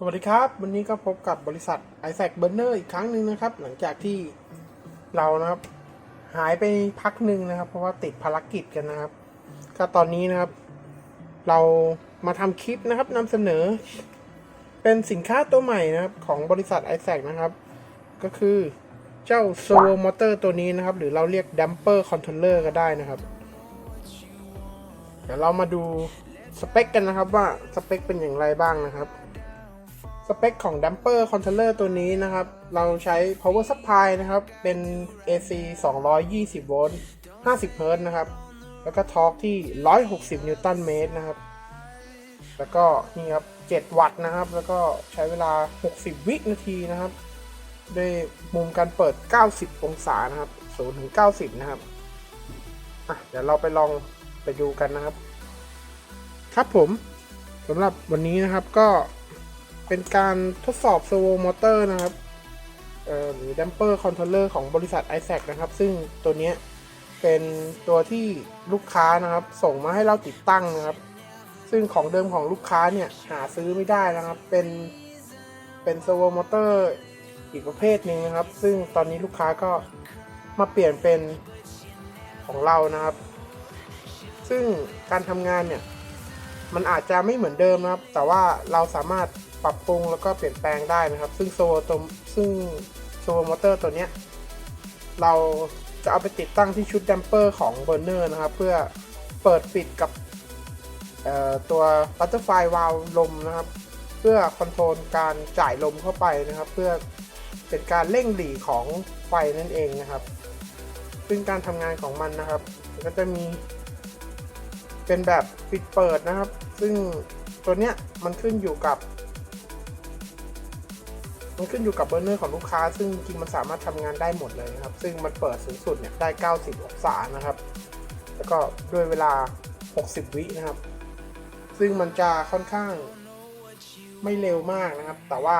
สวัสดีครับ วันนี้ก็พบกับบริษัท i s a c Burner อีกครั้งหนึ่งนะครับ หลังจากที่เรานะครับ หายไปพักหนึ่งนะครับ เพราะว่าติดภารกิจกันนะครับ ก็ตอนนี้นะครับ เรามาทำคลิปนะครับนำเสนอ เป็นสินค้าตัวใหม่นะครับ ของบริษัท i s a c นะครับ ก็คือเจ้า Servo Motor ตัวนี้นะครับ หรือเราเรียก Damper Controller ก็ได้นะครับ เดี๋ยวเรามาดูสเปคกันนะครับว่าสเปคเป็นอย่างไรบ้างนะครับ สเปคของ Damper Controller ตัวนี้นะครับ เราใช้ Power Supply นะครับ เป็น AC 220 โวลต์ 50 เฮิร์ตซ์นะครับ แล้วก็ทอร์กที่ 160 นิวตันเมตรนะครับ แล้วก็นี่ครับ 7 วัตต์นะครับ แล้วก็ใช้เวลา 60 วินาทีนะครับ ด้วยมุมการเปิด 90 องศานะครับ0ถึง90 นะครับอะเดี๋ยวเราไปลองไปดูกันนะครับ ครับผมสำหรับวันนี้นะครับก็ เป็นการทดสอบ servo motor นะครับเอ่อหรือ damper controller ของบริษัท i s a c นะครับ ซึ่งตัวนี้เป็นตัวที่ลูกค้านะครับ ส่งมาให้เราติดตั้งนะครับ ซึ่งของเดิมของลูกค้าเนี่ยหาซื้อไม่ได้นะครับ เป็นเป็น servo motor อีกประเภทหนึ่งนะครับ ซึ่งตอนนี้ลูกค้าก็มาเปลี่ยนเป็นของเรานะครับ ซึ่งการทำงานเนี่ยมันอาจจะไม่เหมือนเดิมนะครับ แต่ว่าเราสามารถ ปรับปรุงแล้วก็เปลี่ยนแปลงได้นะครับ ซึ่งโซตัวซึ่งโซมอเตอร์ตัวเนี้ยเราจะเอาไปติดตั้งที่ชุดดัมเปอร์ของเบอร์เนอร์นะครับ เพื่อเปิดปิดกับตัวบัตเตอร์ไฟวาล์วลมนะครับ เพื่อคอนโทรลการจ่ายลมเข้าไปนะครับ เพื่อเป็นการเร่งหลีของไฟนั่นเองนะครับ ซึ่งการทำงานของมันนะครับ ก็จะมีเป็นแบบปิดเปิดนะครับ ซึ่งตัวเนี้ยมันขึ้นอยู่กับ มันขึ้นอยู่กับเบอร์เนอร์ของลูกค้า ซึ่งจริงมันสามารถทำงานได้หมดเลยนะครับ ซึ่งมันเปิดสูงสุดเนี่ยได้ 90 องศานะครับ แล้วก็ด้วยเวลา 60 วินะครับ ซึ่งมันจะค่อนข้างไม่เร็วมากนะครับ แต่ว่า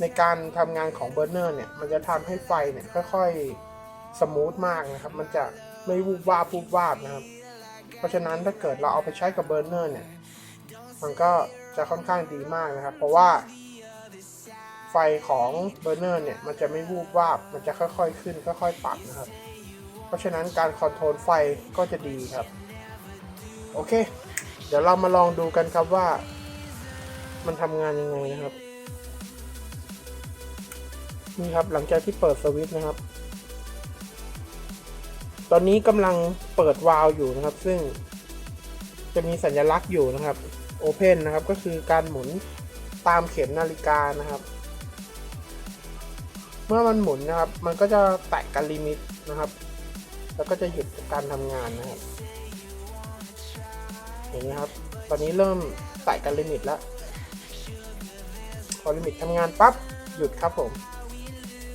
ในการทำงานของเบอร์เนอร์เนี่ย มันจะทำให้ไฟเนี่ยค่อยๆสมูทมากนะครับ มันจะไม่วูบวาบวูบวาบนะครับ เพราะฉะนั้นถ้าเกิดเราเอาไปใช้กับเบอร์เนอร์เนี่ย มันก็จะค่อนข้างดีมากนะครับ เพราะว่า ไฟของเบอร์เนอร์เนี่ยมันจะไม่วูบวาบ มันจะค่อยๆขึ้นค่อยๆปรับนะครับ เพราะฉะนั้นการคอนโทรลไฟก็จะดีครับ โอเค เดี๋ยวเรามาลองดูกันครับว่า มันทำงานยังไงนะครับ นี่ครับหลังจากที่เปิดสวิตช์นะครับ ตอนนี้กำลังเปิดวาล์วอยู่นะครับ ซึ่งจะมีสัญลักษณ์อยู่นะครับ Open นะครับก็คือการหมุนตามเข็มนาฬิกานะครับ มื่อมันหมุนนะครับ มันก็จะแตะกันลิมิตนะครับ แล้วก็จะหยุดการทำงานนะครับเห็นไหมครับ ตอนนี้เริ่มแตะกันลิมิตแล้วพอลิมิตทำงานปั๊บหยุดครับผม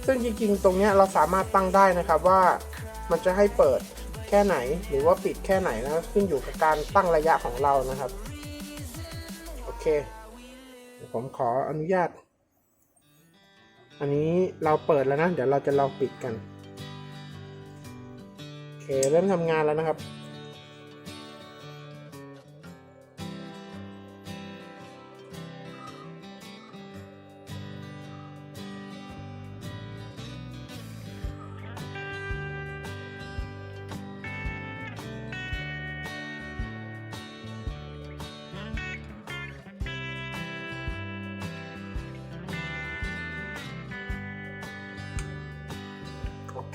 ซึ่งจริงๆ ตรงนี้เราสามารถตั้งได้นะครับว่ามันจะให้เปิดแค่ไหนหรือว่าปิดแค่ไหนนะครับขึ้นอยู่กับการตั้งระยะของเรานะครับ โอเค ผมขออนุญาต อันนี้เราเปิดแล้วนะ เดี๋ยวเราจะลองปิดกัน โอเค เริ่มทำงานแล้วนะครับ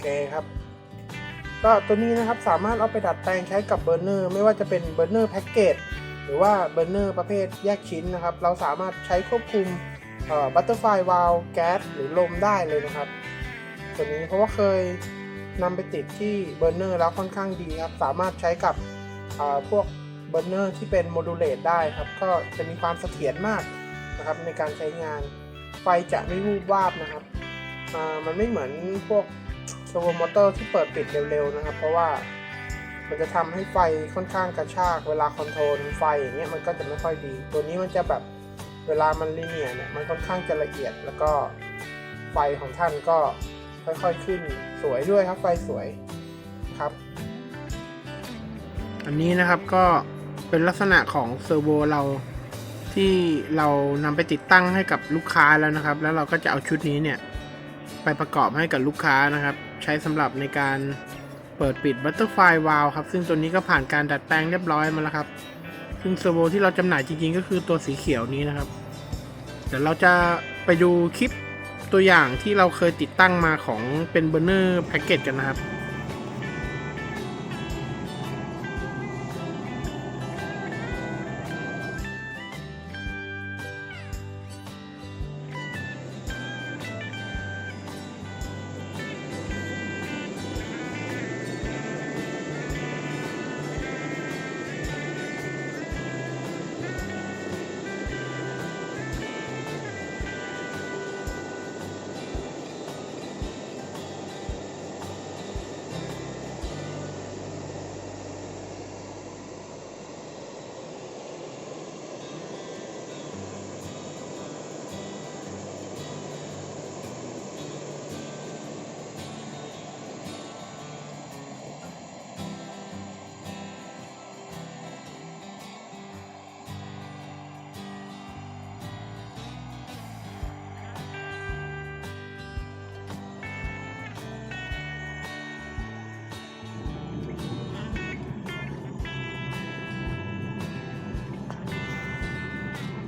เคครับ ก็ตัวนี้นะครับสามารถเอาไปดัดแปลงใช้กับเบอร์เนอร์ ไม่ว่าจะเป็นเบอร์เนอร์แพ็กเกจหรือว่าเบอร์เนอร์ประเภทแยกชิ้นนะครับ เราสามารถใช้ควบคุมบัตเตอร์ไฟวาลแก๊สหรือลมได้เลยนะครับ ตัวนี้เพราะว่าเคยนำไปติดที่เบอร์เนอร์แล้วค่อนข้างดีครับ สามารถใช้กับพวกเบอร์เนอร์ที่เป็นโมดูลเลตได้ครับ ก็จะมีความเสถียรมากนะครับในการใช้งาน ไฟจะไม่วูบวาบนะครับ มันไม่เหมือนพวก โซโวมอเตอร์ที่เปิดปิดเร็วๆนะครับ เพราะว่ามันจะทำให้ไฟค่อนข้างกระชากเวลาคอนโทรลไฟอย่างเงี้ยมันก็จะไม่ค่อยดี ตัวนี้มันจะแบบเวลามันลีเนียเนี่ยมันค่อนข้างจะละเอียด แล้วก็ไฟของท่านก็ค่อยๆขึ้นสวยด้วยครับไฟสวยครับ อันนี้นะครับก็เป็นลักษณะของเซอร์โวเราที่เรานำไปติดตั้งให้กับลูกค้าแล้วนะครับ แล้วเราก็จะเอาชุดนี้เนี่ย ไปประกอบให้กับลูกค้านะครับ ใช้สำหรับในการเปิดปิดบัตเตอร์ไฟวาลครับ ซึ่งตัวนี้ก็ผ่านการดัดแปลงเรียบร้อยมาแล้วครับ ซึ่งเซอร์โวที่เราจำหน่ายจริงๆ ก็คือตัวสีเขียวนี้นะครับ เดี๋ยวเราจะไปดูคลิปตัวอย่างที่เราเคยติดตั้งมาของเป็นเบอร์เนอร์แพ็กเกจกันนะครับ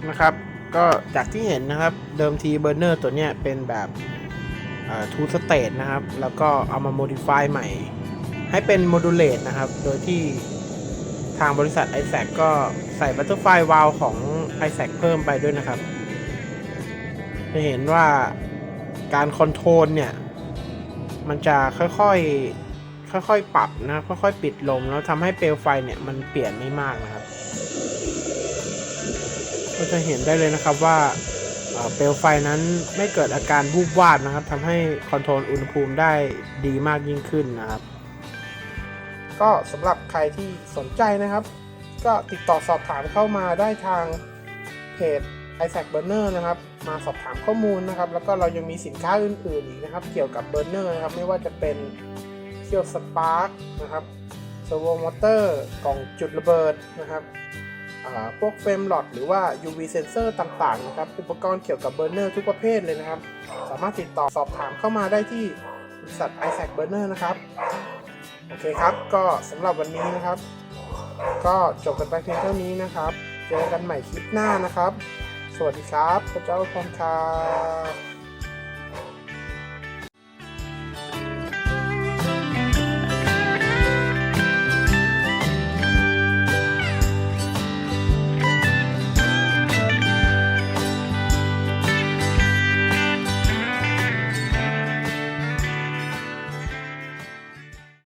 นะครับ ก็จากที่เห็นนะครับเดิมทีเบอร์เนอร์ตัวเนี้ยเป็นแบบทูสเต e นะครับ แล้วก็เอามา modify ใหม่ ให้เป็น modulate นะครับ โดยที่ทางบริษัท i s a c ก็ใส่ butterfly valve ของ i s a c เพิ่มไปด้วยนะครับ จะเห็นว่าการคอนโทรลเนี่ย มันจะค่อยๆ ค่อยๆ ปรับนะค่อยๆ ปิดลมแล้วทำให้เปลวไฟเนี่ย มันเปลี่ยนไม่มากนะครับ ก็จะเห็นได้เลยนะครับว่าเปลวไฟนั้นไม่เกิดอาการวูบวาบนะครับทำให้คอนโทรลอุณหภูมิได้ดีมากยิ่งขึ้นนะครับ ก็สำหรับใครที่สนใจนะครับ ก็ติดต่อสอบถามเข้ามาได้ทางเพจ Isaac Burner นะครับ มาสอบถามข้อมูลนะครับ แล้วก็เรายังมีสินค้าอื่นๆอีกนะครับ เกี่ยวกับเบอร์เนอร์นะครับ ไม่ว่าจะเป็นเคี่ยวสปาร์กนะครับเซอร์โวมอเตอร์กล่องจุดระเบิดนะครับ พวกเฟรมหลอดหรือว่า UV เซนเซอร์ต่างๆนะครับอุปกรณ์เกี่ยวกับเบอร์เนอร์ทุกประเภทเลยนะครับ สามารถติดต่อสอบถามเข้ามาได้ที่บริษัท Isaac Burner นะครับโอเคครับก็สำหรับวันนี้นะครับ ก็จบกันไปเพียงเท่านี้นะครับ เจอกันใหม่คลิปหน้านะครับ สวัสดีครับพระเจ้าพรครับ